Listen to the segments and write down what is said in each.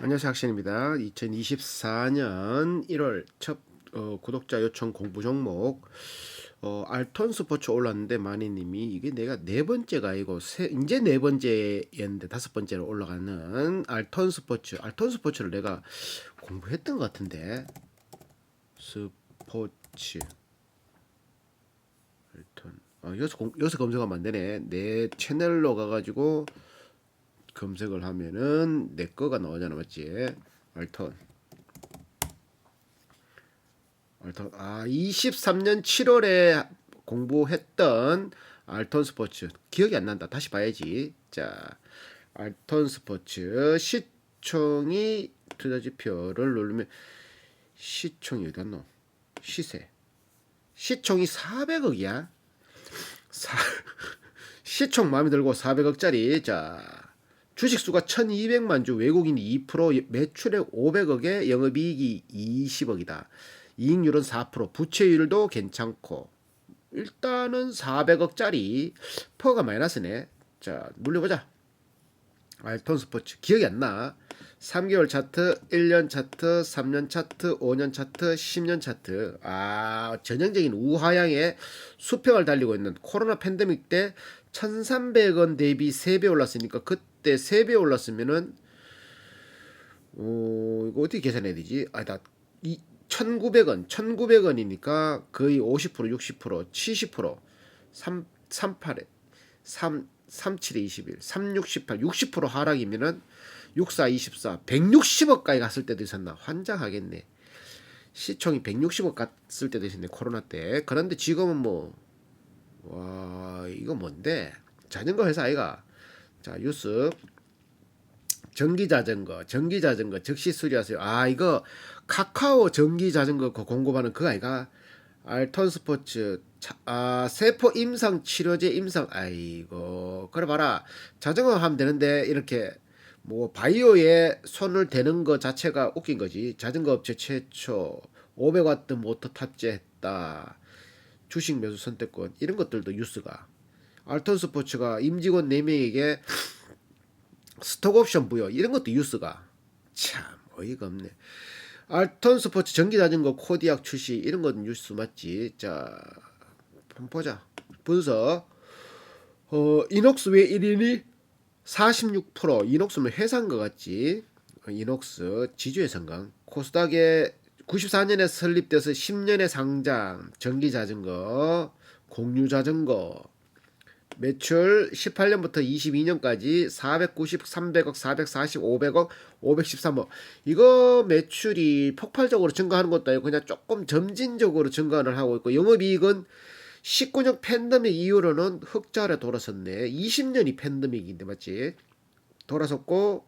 안녕하세요 학신입니다. 2024년 1월 첫 어, 구독자 요청 공부 종목. 어, 알톤 스포츠 올랐는데 마니님이 이게 내가 네 번째가 아니고 세, 이제 네 번째였는데 다섯 번째로 올라가는 알톤 스포츠. 알톤 스포츠를 내가 공부했던 것 같은데. 스포츠. 알톤. 어, 여기서 공, 여기서 검색하면 안 되네. 내 채널로 가가지고 검색을 하면은 내 거가 나오잖아 맞지? 알턴. 알턴. 아 23년 7월에 공부했던 알턴 스포츠. 기억이 안 난다. 다시 봐야지. 자 알턴 스포츠. 시총이 투자지표를 누르면 시총이 어디 갔노? 시세. 시총이 400억이야. 사, 시총 마음에 들고 400억짜리. 자 주식 수가 1200만 주, 외국인이 2%, 매출액 500억에 영업이익이 20억이다. 이익률은 4%, 부채율도 괜찮고 일단은 400억짜리 퍼가 마이너스네. 자, 눌려보자. 알톤 스포츠 기억이 안 나. 3개월 차트, 1년 차트, 3년 차트, 5년 차트, 10년 차트. 아, 전형적인 우하향의 수평을 달리고 있는 코로나 팬데믹 때 1,300원 대비 3배 올랐으니까 그 때 3배 올랐으면은 어, 이거 어떻게 계산해야 되지? 아, 나 이 1,900원, 1,900원이니까 거의 50%, 60%, 70%, 3 38에 3 37에 21, 368, 60% 하락이면은 64, 24, 160억까지 갔을 때도 있었나? 환장하겠네. 시총이 160억 갔을 때도 있었네, 코로나 때. 그런데 지금은 뭐, 와, 이거 뭔데? 자전거 회사 아이가. 자, 뉴스. 전기자전거, 전기자전거 즉시 수리하세요. 아, 이거 카카오 전기자전거 그 공급하는 그 아이가. 알턴 스포츠, 차, 아, 세포 임상 치료제 임상, 아이고. 그래 봐라. 자전거 하면 되는데, 이렇게 뭐 바이오에 손을 대는 것 자체가 웃긴 거지. 자전거 업체 최초 500와트 모터 탑재했다. 주식 매수 선택권 이런 것들도 뉴스가. 알톤 스포츠가 임직원 4명에게 스톡 옵션 부여 이런 것도 뉴스가. 참 어이가 없네. 알톤 스포츠 전기 자전거 코디악 출시 이런 건 뉴스 맞지? 자, 한번 보자. 분석. 어, 이녹스 왜 1위니? 46% 이녹스는 회사인 것 같지. 어, 이녹스 지주의 성강. 코스닥에 94년에 설립돼서 10년의 상장. 전기 자전거, 공유 자전거. 매출 18년부터 22년까지 490, 300억, 440, 500억, 513억. 이거 매출이 폭발적으로 증가하는 것도 아니고 그냥 조금 점진적으로 증가를 하고 있고 영업이익은 19년 팬데믹 이후로는 흑자로 돌아섰네. 20년이 팬데믹인데 맞지? 돌아섰고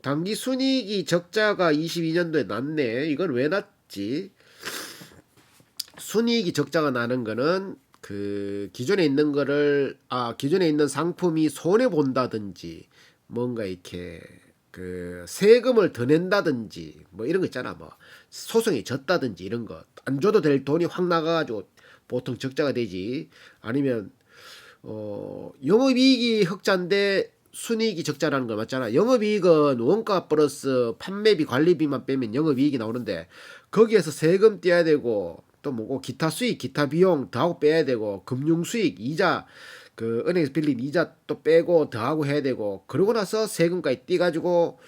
단기 순이익이 적자가 22년도에 났네. 이건 왜 났지? 순이익이 적자가 나는 거는 그 기존에 있는 거를 아 기존에 있는 상품이 손해 본다든지 뭔가 이렇게 그 세금을 더 낸다든지 뭐 이런 거 있잖아. 뭐 소송이 졌다든지 이런 거 안 줘도 될 돈이 확 나가가지고 보통 적자가 되지. 아니면 어 영업이익이 흑자인데 순이익이 적자라는 거 맞잖아. 영업이익은 원가 플러스 판매비 관리비만 빼면 영업이익이 나오는데 거기에서 세금 떼야 되고 또 뭐고 기타 수익 기타 비용 더하고 빼야 되고 금융 수익 이자 그 은행에서 빌린 이자 또 빼고 더하고 해야 되고 그러고 나서 세금까지 떼가지고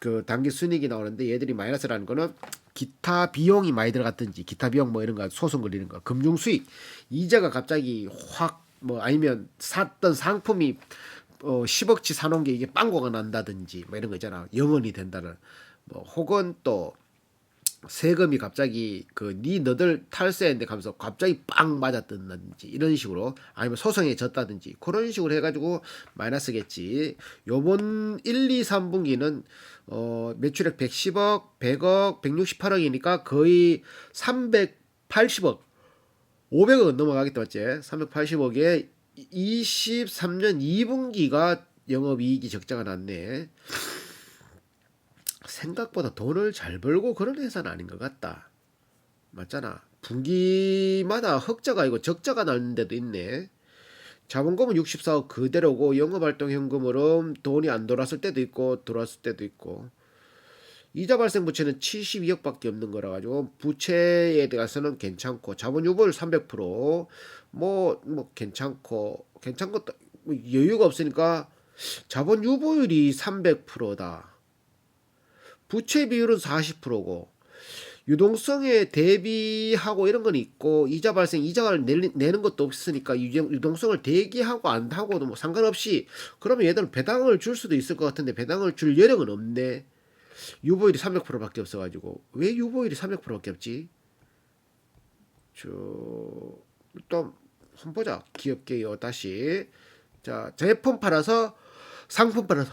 그 단기 순이익이 나오는데 얘들이 마이너스라는 거는 기타 비용이 많이 들어갔든지 기타 비용 뭐 이런 거 소송 걸리는 거 금융 수익 이자가 갑자기 확 뭐 아니면 샀던 상품이 어 10억치 사놓은 게 이게 빵고가 난다든지 뭐 이런 거 있잖아. 영원이 된다는 뭐 혹은 또 세금이 갑자기 그네 너들 탈세했는데 가면서 갑자기 빵 맞았다든지 이런 식으로 아니면 소송에 졌다든지 그런 식으로 해가지고 마이너스겠지. 요번 1, 2, 3분기는 어 매출액 110억, 100억, 168억이니까 거의 380억, 500억 넘어가겠다 맞지? 380억에 23년 2분기가 영업이익이 적자가 났네. 생각보다 돈을 잘 벌고 그런 회사는 아닌 것 같다. 맞잖아. 분기마다 흑자가 아니고 적자가 나는 데도 있네. 자본금은 64억 그대로고 영업활동 현금으로 돈이 안 돌았을 때도 있고 돌았을 때도 있고 이자 발생 부채는 72억밖에 없는 거라 가지고 부채에 대해서는 괜찮고 자본 유보율 300%뭐 뭐 괜찮고 괜찮고 또 여유가 없으니까 자본 유보율이 300%다. 부채 비율은 40%고 유동성에 대비하고 이런 건 있고 이자 발생 이자를 내- 내는 것도 없으니까 유- 유동성을 대기하고 안 하고도 뭐 상관없이 그러면 얘들은 배당을 줄 수도 있을 것 같은데 배당을 줄 여력은 없네. 유보율이 300%밖에 없어가지고 왜 유보율이 300%밖에 없지? 저 일단 한번 보자. 기업계요 다시 자 제품 팔아서 상품 팔아서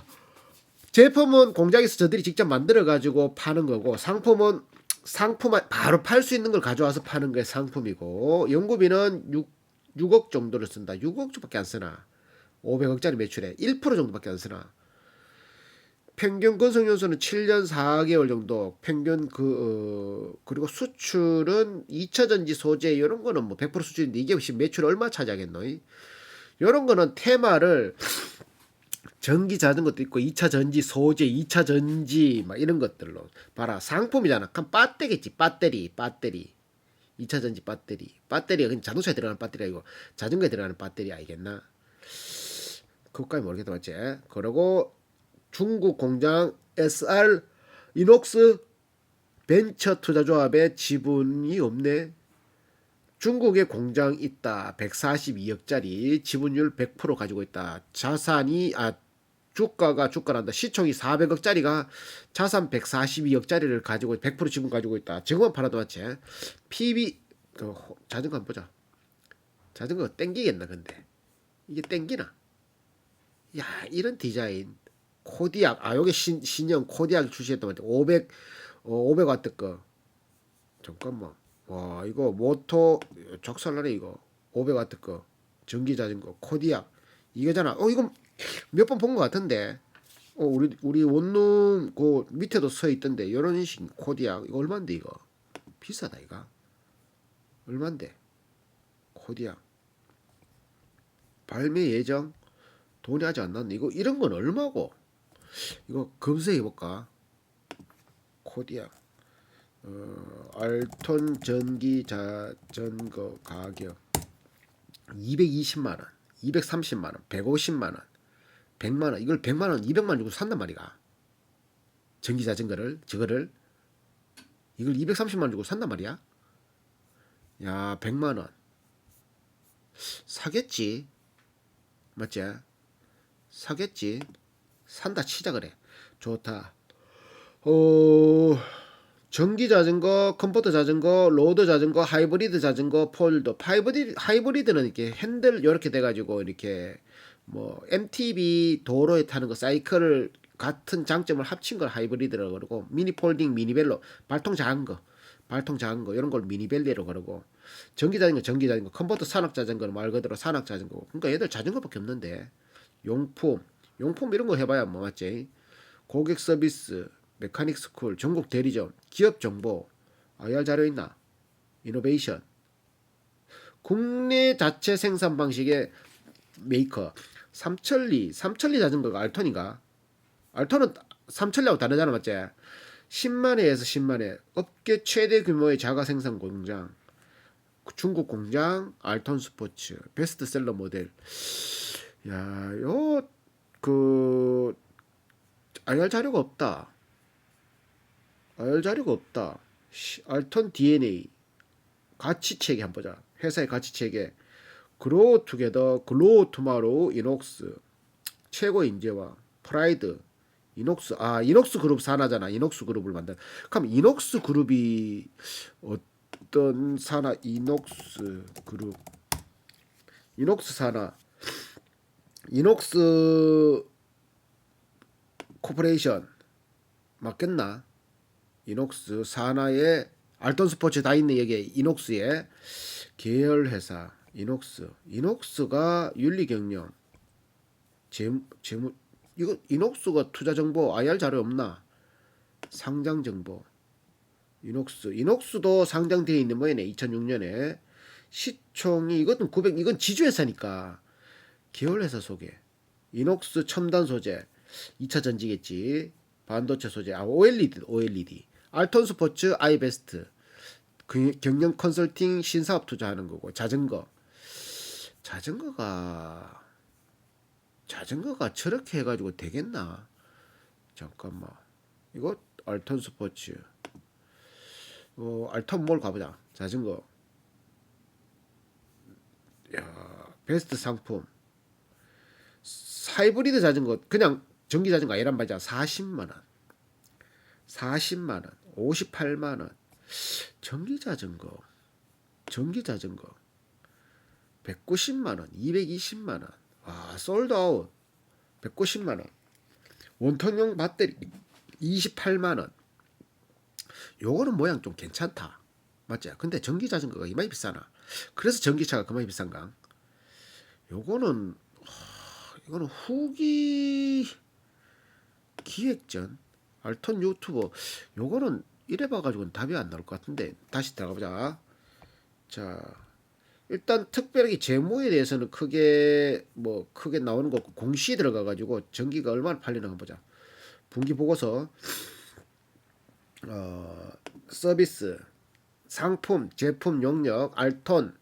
제품은 공장에서 저들이 직접 만들어 가지고 파는 거고 상품은 상품 바로 팔 수 있는 걸 가져와서 파는 게 상품이고 연구비는 6, 6억 정도를 쓴다. 6억 정도밖에 안 쓰나. 500억짜리 매출에 1% 정도밖에 안 쓰나. 평균 건설 연수는 7년 4개월 정도. 평균 그 어, 그리고 수출은 2차 전지 소재 이런 거는 뭐 100% 수준인데 이게 혹시 매출 얼마 차지하겠노? 이런 거는 테마를 전기 자전거도 있고 2차 전지 소재, 2차 전지 막 이런 것들로 봐라 상품이잖아. 그럼 배터리겠지. 배터리, 배터리. 2차 전지 배터리. 배터리가 그냥 자동차에 들어가는 배터리 아니고 자전거에 들어가는 배터리 알겠나? 그것까지 모르겠다 맞지? 그리고 중국 공장 SR 이녹스 벤처 투자조합의 지분이 없네. 중국에 공장 있다. 142억짜리 지분율 100% 가지고 있다. 자산이 아 주가가 주가란다. 시총이 400억짜리가 자산 142억짜리를 가지고 100% 지분 가지고 있다. 저거만 팔아도 맞지? PB 그 호- 자전거 한번 보자. 자전거 땡기겠나 근데 이게 땡기나? 야 이런 디자인 코디악 아 요게 신, 신형 코디악 출시했단 말이야 500 어, 500와트 거 잠깐만 와 이거 모토 적살나네 이거 500와트 거 전기 자전거 코디악 이거잖아 어 이거 몇 번 본 것 같은데. 어 우리 우리 원룸 그 밑에도 서 있던데 이런 식 코디악 이거 얼마인데 이거? 비싸다 이거. 얼마인데? 코디악 발매 예정? 돈이 아직 안 났네. 이거 이런 건 얼마고? 이거 검색해 볼까? 코디악 어, 알톤 전기 자전거 가격. 220만 원, 230만 원, 150만 원, 100만 원 이걸 100만 원, 200만 원 주고 산단 말이가. 전기 자전거를 저거를 이걸 230만 원 주고 산단 말이야. 야, 100만 원. 사겠지. 맞지? 사겠지. 산다 치자 그래. 좋다. 어 전기 자전거, 컴포터 자전거, 로드 자전거, 하이브리드 자전거, 폴더. 하이브리드 하이브리드는 이렇게 핸들 이렇게 돼 가지고 이렇게 뭐 MTB 도로에 타는 거 사이클을 같은 장점을 합친 걸 하이브리드라고 그러고 미니 폴딩, 미니벨로 발통 작은 거, 발통 작은 거 이런 걸 미니벨리라고 그러고 전기 자전거, 전기 자전거, 컴포터 산악 자전거는 말 그대로 산악 자전거. 그러니까 얘들 자전거밖에 없는데 용품, 용품 이런 거 해봐야 뭐 맞지? 고객 서비스, 메카닉 스쿨, 전국 대리점, 기업 정보, IR 자료 있나? 이노베이션. 국내 자체 생산 방식의 메이커. 삼천리, 삼천리 자전거가 알톤인가? 알톤은 삼천리하고 다르잖아, 맞지? 10만회에서 10만회. 업계 최대 규모의 자가 생산 공장. 중국 공장, 알톤 스포츠, 베스트셀러 모델. 야, 요, 그, IR 자료가 없다. IR 자료가 없다. 시- 알턴 DNA 가치 체계 한번 보자. 회사의 가치 체계. 그로우 투게더, 글로우 투마로우, 이녹스, 최고 인재와 프라이드, 이녹스 아 이녹스 그룹 산하잖아. 이녹스 그룹을 만든. 그럼 이녹스 그룹이 어떤 산하? 이녹스 그룹. 이녹스 산하. 이녹스 코퍼레이션 맞겠나? 이녹스 산하에 알톤 스포츠 다 있네 여기 이녹스에 계열 회사 이녹스. 이녹스가 윤리 경영. 재무 재무 이거 이녹스가 투자 정보 IR 자료 없나? 상장 정보. 이녹스. 이녹스도 상장되어 있는 모양이네 2006년에. 시총이 이것은 900 이건 지주회사니까. 계열회사 소개. 이녹스 첨단 소재. 2차 전지겠지. 반도체 소재. 아 OLED OLED 알톤 스포츠 아이베스트 그- 경영 컨설팅 신사업 투자하는 거고 자전거 자전거가 자전거가 저렇게 해가지고 되겠나? 잠깐만. 이거 알톤 스포츠. 어 알톤 몰 가보자. 자전거. 야 베스트 상품. 하이브리드 자전거 그냥 전기 자전거 아니란 말이야. 40만 원. 40만 원. 58만 원. 전기 자전거. 전기 자전거 190만 원 220만 원. 와, 솔드아웃. 190만 원. 원통형 배터리 28만 원. 요거는 모양 좀 괜찮다. 맞지? 근데 전기 자전거가 이마이 비싸나? 그래서 전기차가 그만이 비싼가? 요거는 하, 이거는 후기 기획전? 알톤 유튜버. 요거는 이래 봐가지고는 답이 안 나올 것 같은데. 다시 들어가 보자. 자 일단 특별하게 재무에 대해서는 크게 뭐 크게 나오는 거 공시에 들어가 가지고 전기가 얼마나 팔리나 한번 보자. 분기 보고서 어 서비스 상품 제품 용역 알톤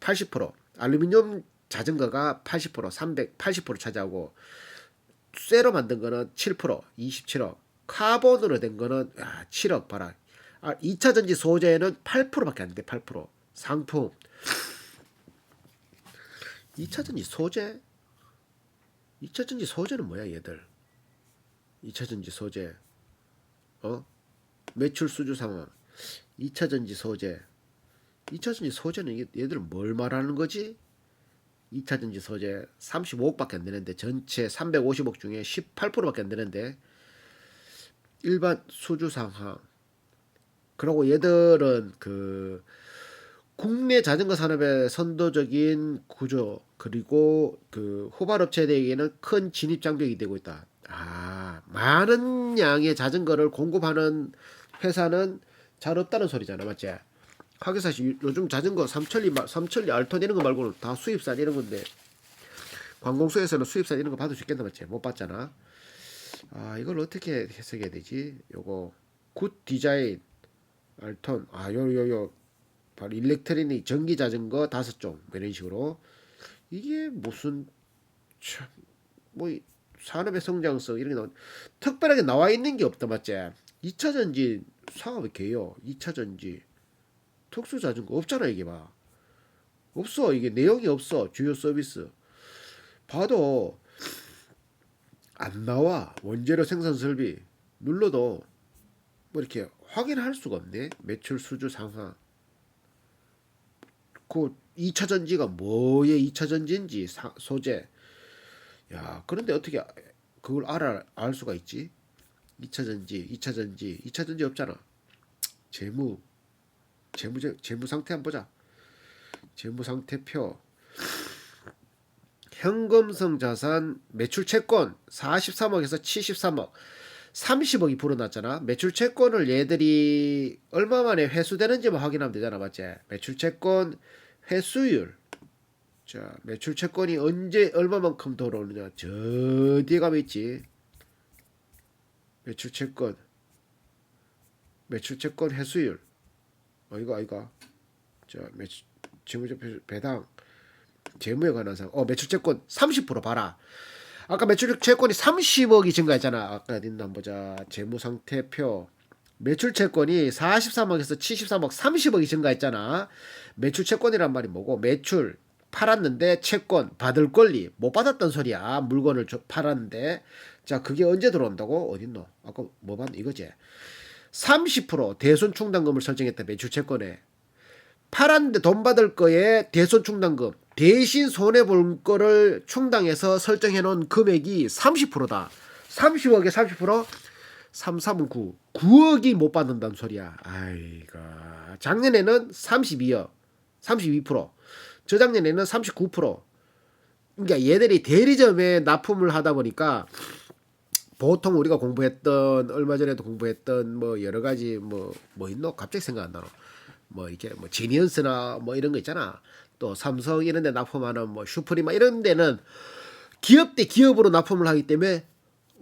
80% 알루미늄 자전거가 80% 380% 차지하고 쇠로 만든 거는 7% 27억 카본으로 된 거는 야, 7억 봐라. 아, 2차 전지 소재는 8%밖에 안 돼 8% 상품 2차 전지 소재? 2차 전지 소재는 뭐야 얘들? 2차 전지 소재. 어? 매출 수주 상황 2차 전지 소재. 2차 전지 소재는 얘- 얘들 뭘 말하는 거지? 2차 전지 소재 35억밖에 안 되는데 전체 350억 중에 18%밖에 안 되는데 일반 수주 상황 그리고 얘들은 그 국내 자전거 산업의 선도적인 구조 그리고 그 후발업체들에게는 큰 진입 장벽이 되고 있다. 아 많은 양의 자전거를 공급하는 회사는 잘 없다는 소리잖아, 맞지? 하게 사실 요즘 자전거 삼천리 마- 삼천리 알톤 이런 거 말고는 다 수입산 이런 건데 관공서에서는 수입산 이런 거 받을 수 있겠나 맞지? 못 받잖아. 아 이걸 어떻게 해석해야 되지? 요거 굿 디자인 알톤 아요 요 요 바로 일렉트리닉 전기 자전거 다섯 종뭐 이런 식으로 이게 무슨 참뭐 산업의 성장성 이런 게 나와 특별하게 나와 있는 게 없다 맞지? 2차 전지 사업의 개요. 2차 전지. 특수 자전거 없잖아 이게 봐 없어. 이게 내용이 없어. 주요 서비스. 봐도 안 나와. 원재료 생산 설비. 눌러도 뭐 이렇게 확인할 수가 없네. 매출 수주 상황 그 2차 전지가 뭐의 2차 전지인지 사- 소재. 야 그런데 어떻게 그걸 알아 알 수가 있지? 2차 전지 2차 전지 2차 전지 없잖아. 재무 재무 재무 상태 한번 보자. 재무 상태표. 현금성 자산 매출 채권 43억에서 73억 30억이 불어났잖아. 매출 채권을 얘들이 얼마 만에 회수되는지만 확인하면 되잖아. 맞지? 매출 채권 회수율. 자, 매출 채권이 언제 얼마만큼 돌아오느냐. 저 뒤에 가면 있지. 매출 채권. 매출 채권 회수율. 어, 이거 아이가. 자, 매출 재무제표 배당. 재무에 관한 사항. 어, 매출 채권 30% 봐라. 아까 매출 채권이 30억이 증가했잖아. 아까 한번 보자. 재무 상태표. 매출 채권이 43억에서 73억 30억이 증가했잖아. 매출 채권이란 말이 뭐고 매출 팔았는데 채권 받을 권리 못 받았던 소리야. 물건을 줘- 팔았는데 자 그게 언제 들어온다고 어딨노? 아까 뭐 봤? 이거지. 30% 대손 충당금을 설정했다 매출 채권에 팔았는데 돈 받을 거에 대손 충당금 대신 손해 볼 거를 충당해서 설정해 놓은 금액이 30%다. 30억에 30% 3, 3은 9. 9억이 못 받는다는 소리야. 아이가. 작년에는 32억. 32%. 저작년에는 39%. 그러니까 얘들이 대리점에 납품을 하다 보니까 보통 우리가 공부했던 얼마 전에도 공부했던 뭐 여러 가지 뭐뭐 있노 갑자기 생각 안 나노 뭐 이렇게 뭐 지니언스나 뭐 이런 거 있잖아 또 삼성 이런 데 납품하는 뭐 슈프리마 이런 데는 기업 대 기업으로 납품을 하기 때문에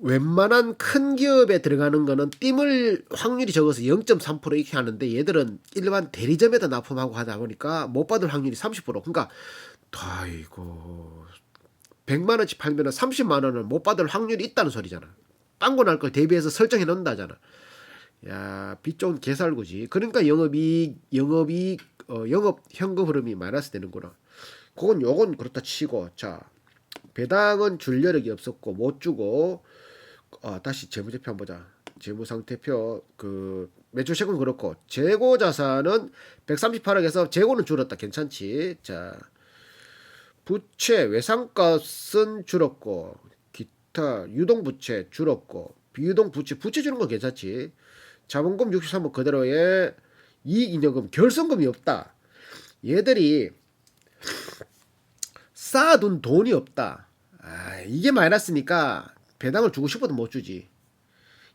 웬만한 큰 기업에 들어가는 거는 띠물 확률이 적어서 0.3% 이렇게 하는데 얘들은 일반 대리점에다 납품하고 하다 보니까 못 받을 확률이 30% 그러니까 아이고 100만 원치 팔면은 30만 원을 못 받을 확률이 있다는 소리잖아. 빵고 날걸 대비해서 설정해 놓는다잖아. 야, 빚 좋은 개살구지. 그러니까 영업이익, 영업이익, 어, 영업 현금 흐름이 마이너스 되는구나. 그건 요건 그렇다 치고, 자, 배당은 줄 여력이 없었고 못 주고, 아, 다시 재무제표 한번 보자. 재무상태표 그 매출세금 그렇고 재고 자산은 138억에서 재고는 줄었다. 괜찮지? 자, 부채 외상값은 줄었고 기타 유동 부채 줄었고 비유동 부채 부채 주는 거 괜찮지. 자본금 63억 그대로에 이익 잉여금 결손금이 없다. 얘들이 쌓아둔 돈이 없다. 아, 이게 마이너스니까 배당을 주고 싶어도 못 주지.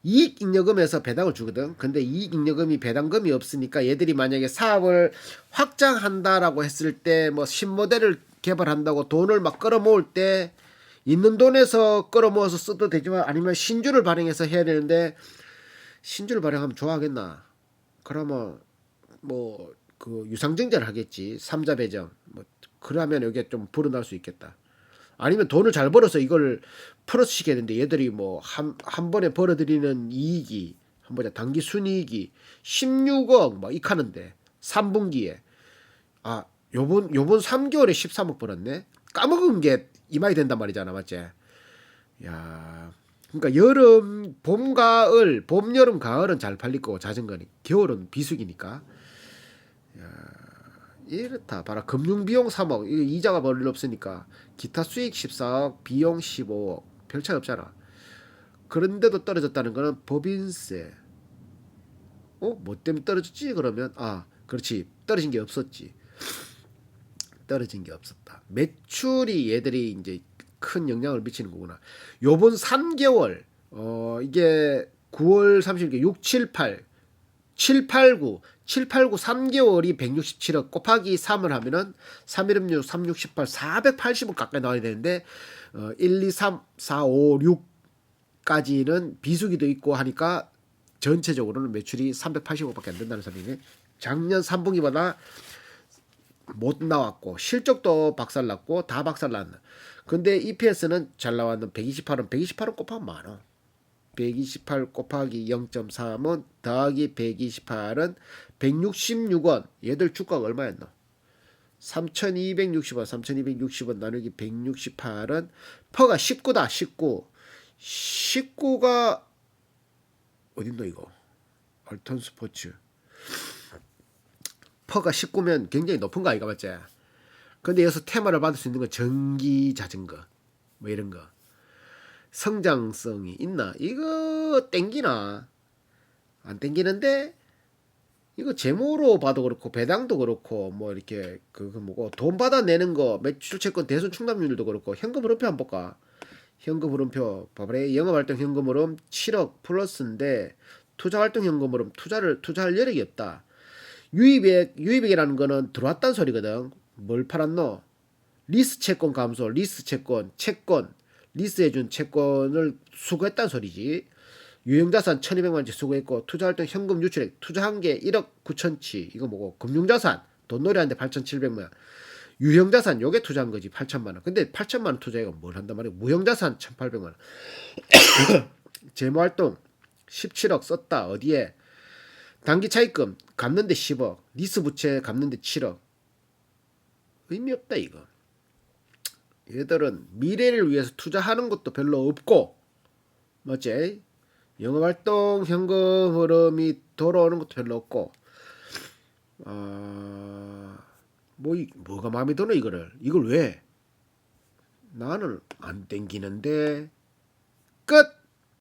이익 잉여금에서 배당을 주거든. 근데 이익 잉여금이 배당금이 없으니까 얘들이 만약에 사업을 확장한다라고 했을 때 뭐 신모델을 개발한다고 돈을 막 끌어모을 때 있는 돈에서 끌어모아서 써도 되지만 아니면 신주를 발행해서 해야 되는데 신주를 발행하면 좋아하겠나? 그러면 뭐 그 유상증자를 하겠지. 삼자 배정. 뭐 그러면 여기에 좀 불어날 수 있겠다. 아니면 돈을 잘 벌어서 이걸 되는데 얘들이 뭐 한 한 번에 벌어들이는 이익이 한 번에 단기 순이익이 16억 막 이카는데 3분기에 아 요번 요번 3개월에 13억 벌었네. 까먹은 게 이마이 된단 말이잖아, 맞지? 야, 그러니까 여름, 봄, 가을, 봄, 여름, 가을은 잘 팔릴 거고 자전거니 겨울은 비수기니까. 야, 이렇다. 봐라, 금융 비용 3억, 이거 이자가 별로 없으니까 기타 수익 14억, 비용 15억, 별 차이 없잖아. 그런데도 떨어졌다는 거는 법인세. 어? 뭐 때문에 떨어졌지? 그러면 아, 그렇지. 떨어진 게 없었지. 떨어진 게 없었다. 매출이 얘들이 이제 큰 영향을 미치는 거구나. 요번 3개월 어 이게 9월 30일 6, 7, 8 7, 8, 9 7, 8, 9 3개월이 167억 곱하기 3을 하면은 3, 1, 6, 3, 6, 18 480억 가까이 나와야 되는데 어 1, 2, 3, 4, 5, 6까지는 비수기도 있고 하니까 전체적으로는 매출이 380억밖에 안 된다는 소리네. 작년 3분기보다 못 나왔고 실적도 박살났고 다 박살났나. 근데 EPS는 잘 나왔는 128원 128원 곱하면 많아. 128 곱하기 0.3은 더하기 128은 166원. 얘들 주가가 얼마였나? 3,260원, 3,260원 나누기 168은 퍼가 19다, 19. 19가 어딘가 이거? 얼턴 스포츠. 퍼가 19면 굉장히 높은 거 아이가 맞지? 근데 여기서 테마를 받을 수 있는 건 전기 자전거 뭐 이런 거 성장성이 있나? 이거 땡기나? 안 땡기는데 이거 재무로 봐도 그렇고 배당도 그렇고 뭐 이렇게 그거 뭐고 돈 받아내는 거 매출 채권 대손 충당률도 그렇고 현금 흐름표 한번 볼까? 현금 흐름표 봐봐래 영업활동 현금 흐름 7억 플러스인데 투자활동 현금 흐름 투자를 투자할 여력이 없다. 유입액 유입액이라는 거는 들어왔다는 소리거든. 뭘 팔았노? 리스 채권 감소, 리스 채권, 채권, 리스해준 채권을 수거했다는 소리지. 유형자산 1200만 원치 수거했고 투자활동 현금 유출액 투자한 게 1억 9천치 이거 뭐고 금융자산 돈놀이 하는데 8,700만 유형자산 요게 투자한 거지 8천만 원. 근데 8천만 원 투자해가 뭘 한단 말이야? 무형자산 1,800만 원. 재무활동 17억 썼다. 어디에? 단기 차입금 갚는데 10억, 리스 부채 갚는데 7억. 의미 없다 이거. 얘들은 미래를 위해서 투자하는 것도 별로 없고, 맞지? 영업활동 현금 흐름이 돌아오는 것도 별로 없고, 아, 뭐 이- 뭐가 마음에 드노 이거를? 이걸 왜? 나는 안 땡기는데 끝.